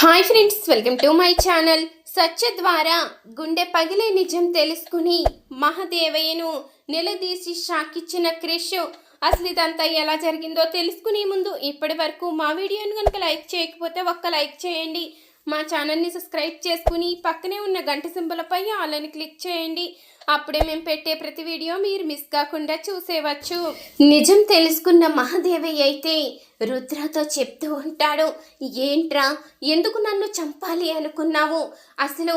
Hi friends welcome to my channel. Satya ద్వారా గుండె పగిలే నిజం తెలుసుకుని మహదేవయ్యను నిలదీసి షాకిచ్చిన క్రిష్ అసలు ఇదంతా ఎలా జరిగిందో తెలుసుకునే ముందు ఇప్పటి వరకు మా వీడియోను కనుక లైక్ చేయకపోతే ఒక్క లైక్ చేయండి. మా ఛానల్ని సబ్స్క్రైబ్ చేసుకుని పక్కనే ఉన్న గంట సింబలపై ఆలని క్లిక్ చేయండి. అప్పుడే మేము పెట్టే ప్రతి వీడియో మీరు మిస్ కాకుండా చూసేవచ్చు. నిజం తెలుసుకున్న మహాదేవయ్య అయితే రుద్రతో చెప్తూ ఉంటాడు ఏంట్రా ఎందుకు నన్ను చంపాలి అనుకున్నావు? అసలు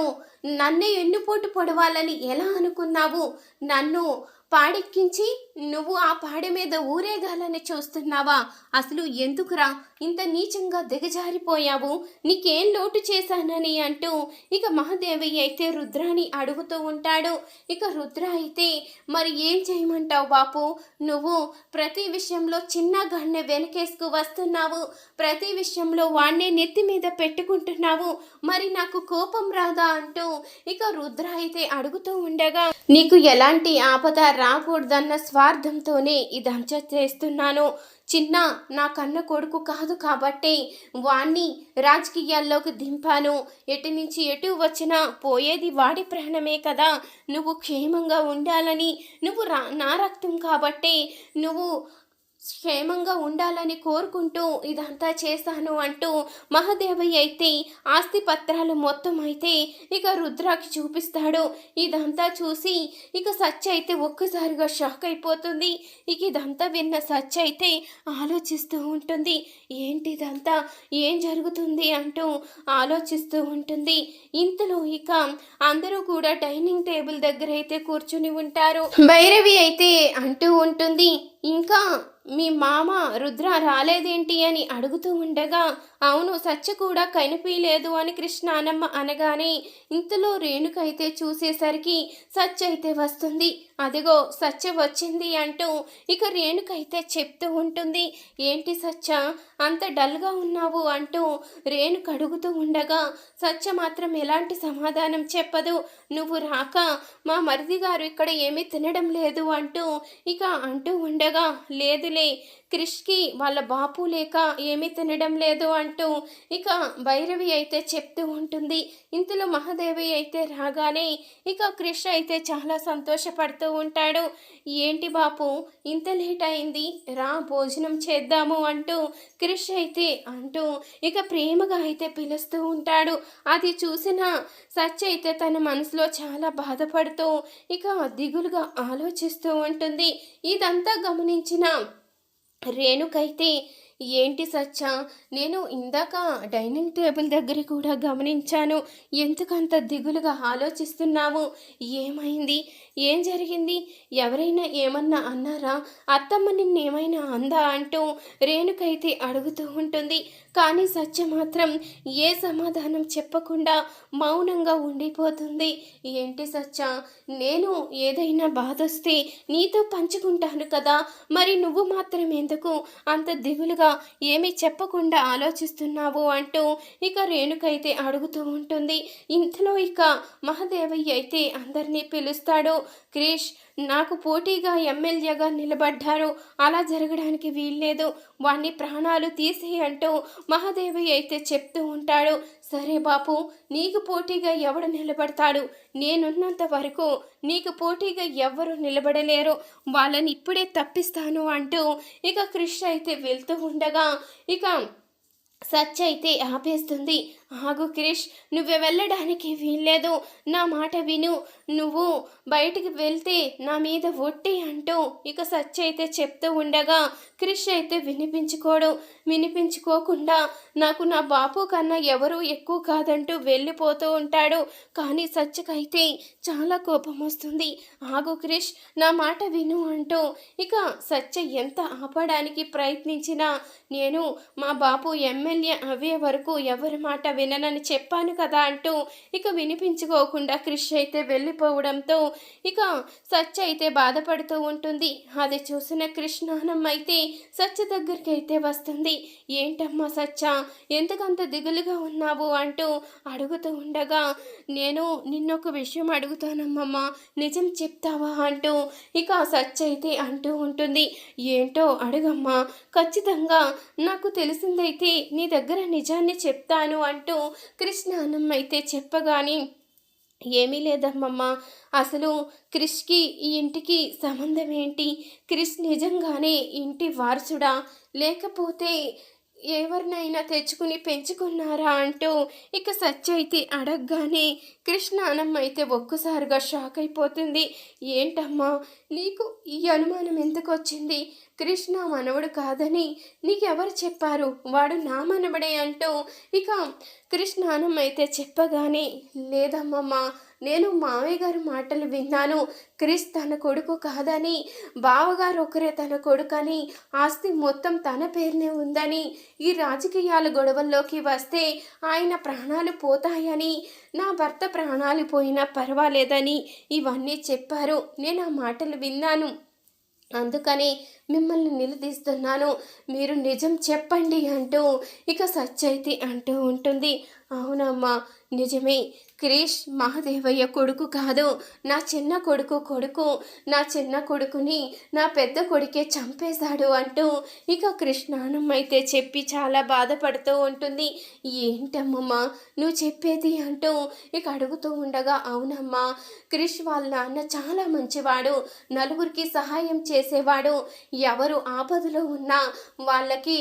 నన్ను ఎన్నుపోటు పొడవాలని ఎలా అనుకున్నావు? నన్ను పాడెక్కించి నువ్వు ఆ పాడె మీద ఊరేగాలని చూస్తున్నావా? అసలు ఎందుకురా ఇంత నీచంగా దిగజారిపోయావు? నీకేం లోటు చేశానని అంటూ ఇక మహాదేవి అయితే రుద్రాని అడుగుతూ ఉంటాడు. ఇక రుద్ర అయితే మరి ఏం చేయమంటావు బాపు? నువ్వు ప్రతి విషయంలో చిన్న గన్నె వెనకేసుకు వస్తున్నావు. ప్రతి విషయంలో వాణ్ణే నెత్తి మీద పెట్టుకుంటున్నావు. మరి నాకు కోపం రాదా? అంటూ ఇక రుద్ర అయితే అడుగుతూ ఉండగా నీకు ఎలాంటి ఆపద రాకూడదన్న స్వార్థంతోనే ఇదంతా చేస్తున్నాను చిన్న నా కన్న కొడుకు కాదు కాబట్టి వాణ్ణి రాజకీయాల్లోకి దింపాను. ఎటు నుంచి ఎటు వచ్చినా పోయేది వాడి ప్రాణమే కదా. నువ్వు క్షేమంగా ఉండాలని నువ్వు రా నా రక్తం కాబట్టి నువ్వు క్షేమంగా ఉండాలని కోరుకుంటూ ఇదంతా చేశాను అంటూ మహాదేవయ్య అయితే ఆస్తి పత్రాలు మొత్తం అయితే ఇక రుద్రాకి చూపిస్తాడు. ఇదంతా చూసి ఇక సత్య అయితే ఒక్కసారిగా షాక్ అయిపోతుంది. ఇక ఇదంతా విన్న సత్య అయితే ఆలోచిస్తూ ఉంటుంది. ఏంటి ఇదంతా ఏం జరుగుతుంది? అంటూ ఆలోచిస్తూ ఉంటుంది. ఇంతలో ఇక అందరూ కూడా డైనింగ్ టేబుల్ దగ్గర అయితే కూర్చుని ఉంటారు. భైరవి అయితే అంటూ ఉంటుంది ఇంకా మీ మామ రుద్ర రాలేదేంటి అని అడుగుతూ ఉండగా అవును సత్య కూడా కనిపించలేదు అని కృష్ణానమ్మ అనగానే ఇంతలో రేణుకైతే చూసేసరికి సత్య అయితే వస్తుంది. అదిగో సత్య వచ్చింది అంటూ ఇక రేణుకైతే చెప్తూ ఉంటుంది. ఏంటి సత్య అంత డల్గా ఉన్నావు అంటూ రేణుక అడుగుతూ ఉండగా సత్య మాత్రం ఎలాంటి సమాధానం చెప్పదు. నువ్వు రాక మా మరిది గారు ఇక్కడ ఏమీ తినడం లేదు అంటూ ఇక అంటూ ఉండగా లేదులే క్రిష్కి వాళ్ళ బాపు లేక ఏమీ తినడం లేదు అంటూ ఇక భైరవి అయితే చెప్తూ ఉంటుంది. ఇంతలో మహాదేవి అయితే రాగానే ఇక క్రిష్ అయితే చాలా సంతోషపడుతూ ఉంటాడు. ఏంటి బాపు ఇంత లేట్ అయింది? రా భోజనం చేద్దాము అంటూ క్రిష్ అయితే అంటూ ఇక ప్రేమగా అయితే పిలుస్తూ ఉంటాడు. అది చూసిన సచ్ అయితే తన మనసులో చాలా బాధపడుతూ ఇక దిగులుగా ఆలోచిస్తూ ఉంటుంది. ఇదంతా గమనించిన రేణుకైతే ఏంటి సత్య నేను ఇందాక డైనింగ్ టేబుల్ దగ్గర కూడా గమనించాను. ఎందుకంత దిగులుగా ఆలోచిస్తున్నావు? ఏమైంది? ఏం జరిగింది? ఎవరైనా ఏమన్నా అన్నారా? అత్తమ్మ నిన్నేమైనా అందా అంటూ రేణుకైతే అడుగుతూ ఉంటుంది. కానీ సత్య మాత్రం ఏ సమాధానం చెప్పకుండా మౌనంగా ఉండిపోతుంది. ఏంటి సత్య నేను ఏదైనా బాధొస్తే నీతో పంచుకుంటాను కదా. మరి నువ్వు మాత్రం ఎందుకు అంత దిగులుగా ఏమీ చెప్పకుండా ఆలోచిస్తున్నావు అంటూ ఇక రేణుకైతే అడుగుతూ ఉంటుంది. ఇంతలో ఇక మహదేవయ్య అయితే అందరినీ పిలుస్తాడు. క్రిష్ నాకు పోటీగా ఎమ్మెల్యేగా నిలబడ్డారు. అలా జరగడానికి వీల్లేదు. వాణ్ణి ప్రాణాలు తీసి అంటూ మహాదేవి అయితే చెప్తూ ఉంటాడు. సరే బాపు నీకు పోటీగా ఎవడు నిలబడతాడు? నేనున్నంత వరకు నీకు పోటీగా ఎవ్వరు నిలబడలేరు. వాళ్ళని ఇప్పుడే తప్పిస్తాను అంటూ ఇక కృష్ణ అయితే వెళ్తూ ఉండగా ఇక సచ్ అయితే ఆపేస్తుంది. ఆగు క్రిష్ నువ్వు వెళ్ళడానికి వీల్లేదు. నా మాట విను. నువ్వు బయటికి వెళ్తే నా మీద ఒట్టి అంటూ ఇక సత్య అయితే చెప్తూ ఉండగా క్రిష్ అయితే వినిపించుకోడు. వినిపించుకోకుండా నాకు నా బాపు కన్నా ఎవరు ఎక్కువ కాదంటూ వెళ్ళిపోతూ ఉంటాడు. కానీ సత్యకైతే చాలా కోపం వస్తుంది. ఆగు క్రిష్ నా మాట విను అంటూ ఇక సత్య ఎంత ఆపడానికి ప్రయత్నించినా నేను మా బాపు ఎమ్మెల్యే అవే వరకు ఎవరి మాట విననని చెప్పాను కదా అంటూ ఇక వినిపించుకోకుండా క్రిష్ అయితే వెళ్ళిపోవడంతో ఇక సత్య అయితే బాధపడుతూ ఉంటుంది. అది చూసిన కృష్ణానమ్మ అయితే సత్య దగ్గరికి అయితే వస్తుంది. ఏంటమ్మా సత్య ఎందుకంత దిగులుగా ఉన్నావు? అంటూ అడుగుతూ ఉండగా నేను నిన్నొక విషయం అడుగుతానమ్మమ్మ నిజం చెప్తావా? అంటూ ఇక సత్య అయితే అంటూ ఉంటుంది. ఏంటో అడుగమ్మా ఖచ్చితంగా నాకు తెలిసిందైతే నీ దగ్గర నిజాన్ని చెప్తాను అంటూ కృష్ణానమ్మ అయితే చెప్పగాని ఏమీ లేదమ్మమ్మ. అసలు క్రిష్కి ఈ ఇంటికి సంబంధం ఏంటి క్రిష్ నిజంగానే ఇంటి వారసుడా? లేకపోతే ఎవరినైనా తెచ్చుకుని పెంచుకున్నారా? అంటూ ఇక సత్య అయితే అడగగానే కృష్ణానమ్మ అయితే ఒక్కసారిగా షాక్ అయిపోతుంది. ఏంటమ్మా నీకు ఈ అనుమానం ఎందుకు వచ్చింది కృష్ణ మనవడు కాదని నీకెవరు చెప్పారు? వాడు నా మనవడే అంటూ ఇక కృష్ణానం అయితే చెప్పగానే లేదమ్మమ్మ నేను మావయ్య గారి మాటలు విన్నాను. క్రిస్ తన కొడుకు కాదని బావగారు ఒకరే తన కొడుకని ఆస్తి మొత్తం తన పేరునే ఉందని ఈ రాజకీయాల గొడవల్లోకి వస్తే ఆయన ప్రాణాలు పోతాయని నా భర్త ప్రాణాలు పోయినా పర్వాలేదని ఇవన్నీ చెప్పారు. నేను ఆ మాటలు విన్నాను. అందుకని మిమ్మల్ని నిలదీస్తున్నాను. మీరు నిజం చెప్పండి అంటూ ఇక సత్యయితి అంటూ ఉంటుంది. అవునమ్మా నిజమే. క్రిష్ మహాదేవయ్య కొడుకు కాదు. నా చిన్న కొడుకు కొడుకు నా చిన్న కొడుకుని నా పెద్ద కొడుకే చంపేశాడు అంటూ ఇక కృష్ణానమ్మ అయితే చెప్పి చాలా బాధపడుతూ ఉంటుంది. ఏంటమ్మమ్మా నువ్వు చెప్పేది అంటూ ఇక అడుగుతూ ఉండగా అవునమ్మా క్రిష్ వాళ్ళ నాన్న చాలా మంచివాడు నలుగురికి సహాయం చేసేవాడు. ఎవరు ఆపదలో ఉన్నా వాళ్ళకి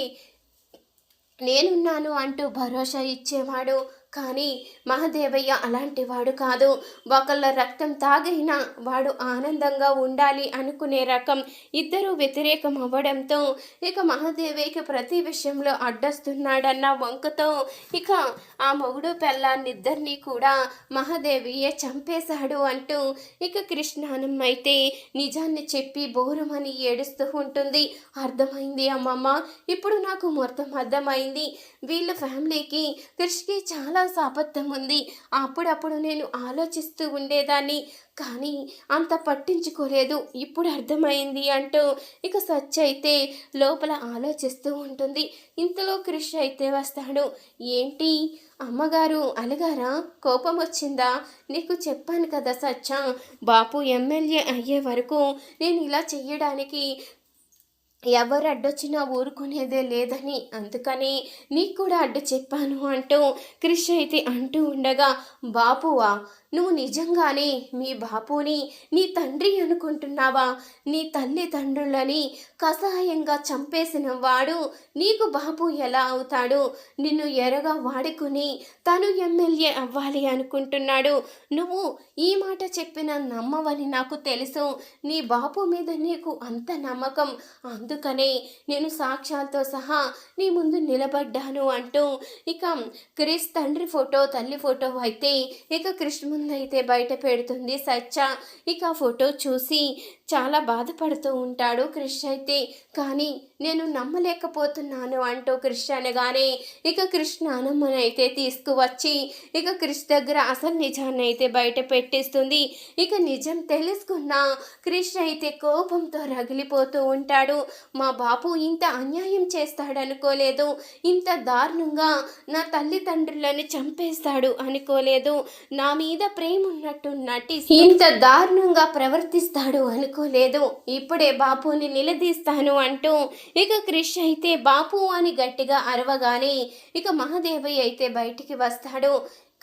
నేనున్నాను అంటూ భరోసా ఇచ్చేవాడు. కానీ మహదేవయ్య అలాంటి వాడు కాదు. ఒకళ్ళ రక్తం తాగైనా వాడు ఆనందంగా ఉండాలి అనుకునే రకం ఇద్దరూ వ్యతిరేకం అవ్వడంతో ఇక మహదేవయ్యకి ప్రతి విషయంలో అడ్డస్తున్నాడన్న వంకతో ఇక ఆ మొగుడు పెళ్ళాన్నిద్దరినీ కూడా మహాదేవియే చంపేశాడు అంటూ ఇక కృష్ణానమ్మ అయితే నిజాన్ని చెప్పి బోరమని ఏడుస్తూ ఉంటుంది. అర్థమైంది అమ్మమ్మ. ఇప్పుడు నాకు మొత్తం అర్థమైంది. వీళ్ళ ఫ్యామిలీకి కృష్ణకి చాలా సాపత్యం ఉంది అప్పుడప్పుడు నేను ఆలోచిస్తూ ఉండేదాన్ని కానీ అంత పట్టించుకోలేదు. ఇప్పుడు అర్థమైంది అంటూ ఇక సచ్ అయితే లోపల ఆలోచిస్తూ ఉంటుంది. ఇంతలో క్రిష్ అయితే వస్తాడు. ఏంటి? అమ్మగారు అలగారా? కోపం వచ్చిందా నీకు చెప్పాను కదా సచ్చ బాపు ఎమ్మెల్యే అయ్యే వరకు నేను ఇలా చేయడానికి ఎవరు అడ్డొచ్చినా ఊరుకునేదే లేదని అందుకని నీకు కూడా అడ్డు చెప్పాను అంటూ క్రిష్ అయితే అంటూ ఉండగా బాపువా నువ్వు నిజంగానే మీ బాపుని నీ తండ్రి అనుకుంటున్నావా? నీ తల్లి తండ్రులని కషాయంగా చంపేసిన వాడు నీకు బాపు ఎలా అవుతాడు? నిన్ను ఎరగా వాడుకుని తను ఎమ్మెల్యే అవ్వాలి అనుకుంటున్నాడు. నువ్వు ఈ మాట చెప్పిన నమ్మవని నాకు తెలుసు. నీ బాపు మీద నీకు అంత నమ్మకం. అందుకనే నేను సాక్ష్యాలతో సహా నీ ముందు నిలబడ్డాను అంటూ ఇక క్రిష్ తండ్రి ఫోటో తల్లి ఫోటో అయితే ఇక క్రిష్ అయితే బయట పెడుతుంది. సచ్చ ఇక ఫోటో చూసి చాలా బాధపడుతూ ఉంటాడు క్రిష్ అయితే. కానీ నేను నమ్మలేకపోతున్నాను అంటూ క్రిష్ అనగానే ఇక కృష్ణ నానమ్మని అయితే తీసుకువచ్చి ఇక క్రిష్ దగ్గర అసలు నిజాన్ని అయితే బయట పెట్టేస్తుంది. ఇక నిజం తెలుసుకున్న క్రిష్ అయితే కోపంతో రగిలిపోతూ ఉంటాడు. మా బాపు ఇంత అన్యాయం చేస్తాడనుకోలేదు. ఇంత దారుణంగా నా తల్లిదండ్రులను చంపేస్తాడు అనుకోలేదు. నా మీద ప్రేమ ఉన్నట్టు నటి ఇంత దారుణంగా ప్రవర్తిస్తాడు అనుకోలేదు. ఇప్పుడే బాపుని నిలదీస్తాను అంటూ ఇక క్రిష్ అయితే బాపు అని గట్టిగా అరవగానే ఇక మహాదేవయ్య అయితే బయటికి వస్తాడు.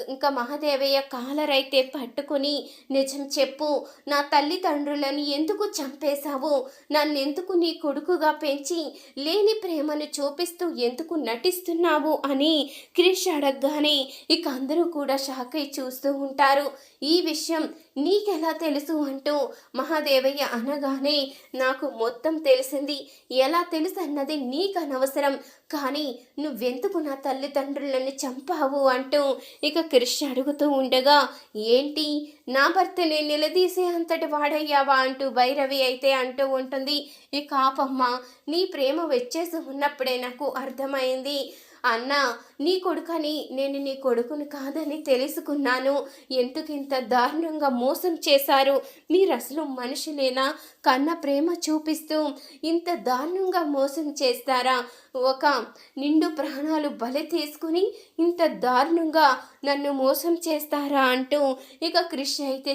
ఇంకా మహాదేవయ్య కాలరైతే పట్టుకుని నిజం చెప్పు. నా తల్లిదండ్రులను ఎందుకు చంపేశావు? నన్నెందుకు నీ కొడుకుగా పెంచి లేని ప్రేమను చూపిస్తూ ఎందుకు నటిస్తున్నావు అని క్రిష్ అడగగానే ఇక అందరూ కూడా షాక్ అయి చూస్తూ ఉంటారు. ఈ విషయం నీకెలా తెలుసు అంటూ మహాదేవయ్య అనగానే నాకు మొత్తం తెలిసింది. ఎలా తెలుసు అన్నది నీకు అనవసరం కానీ నువ్వెందుకు నా తల్లిదండ్రులను చంపావు? అంటూ ఇక క్రిష్ అడుగుతూ ఉండగా ఏంటి? నా భర్తనే నిలదీసే అంతటి వాడయ్యావా? అంటూ భైరవి అయితే అంటూ ఉంటుంది ఈ కాపమ్మ నీ ప్రేమ వచ్చేసి ఉన్నప్పుడే నాకు అర్థమైంది. అన్న నీ కొడుకని నేను నీ కొడుకుని కాదని తెలుసుకున్నాను. ఎందుకు ఇంత దారుణంగా మోసం చేశారు? మీరు అసలు మనుషులేనా కన్న ప్రేమ చూపిస్తూ ఇంత దారుణంగా మోసం చేస్తారా? ఒక నిండు ప్రాణాలు బలి తీసుకుని ఇంత దారుణంగా నన్ను మోసం చేస్తారా అంటూ ఇక కృషి అయితే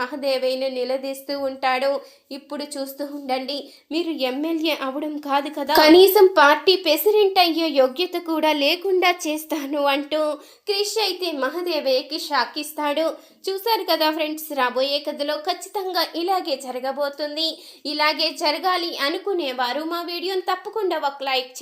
మహదేవయ్యను నిలదీస్తూ ఉంటాడు. ఇప్పుడు చూస్తూ ఉండండి మీరు ఎమ్మెల్యే అవడం కాదు కదా. కనీసం పార్టీ ప్రెసిడెంట్ అయ్యే యోగ్యత కూడా లేకుండా చేస్తాను అంటూ క్రిష్ అయితే మహదేవయ్యకి షాక్ ఇస్తాడు. చూశారు కదా ఫ్రెండ్స్ రాబోయే కథలో ఖచ్చితంగా ఇలాగే జరగబోతుంది. ఇలాగే జరగాలి అనుకునేవారు మా వీడియోని తప్పకుండా ఒక లైక్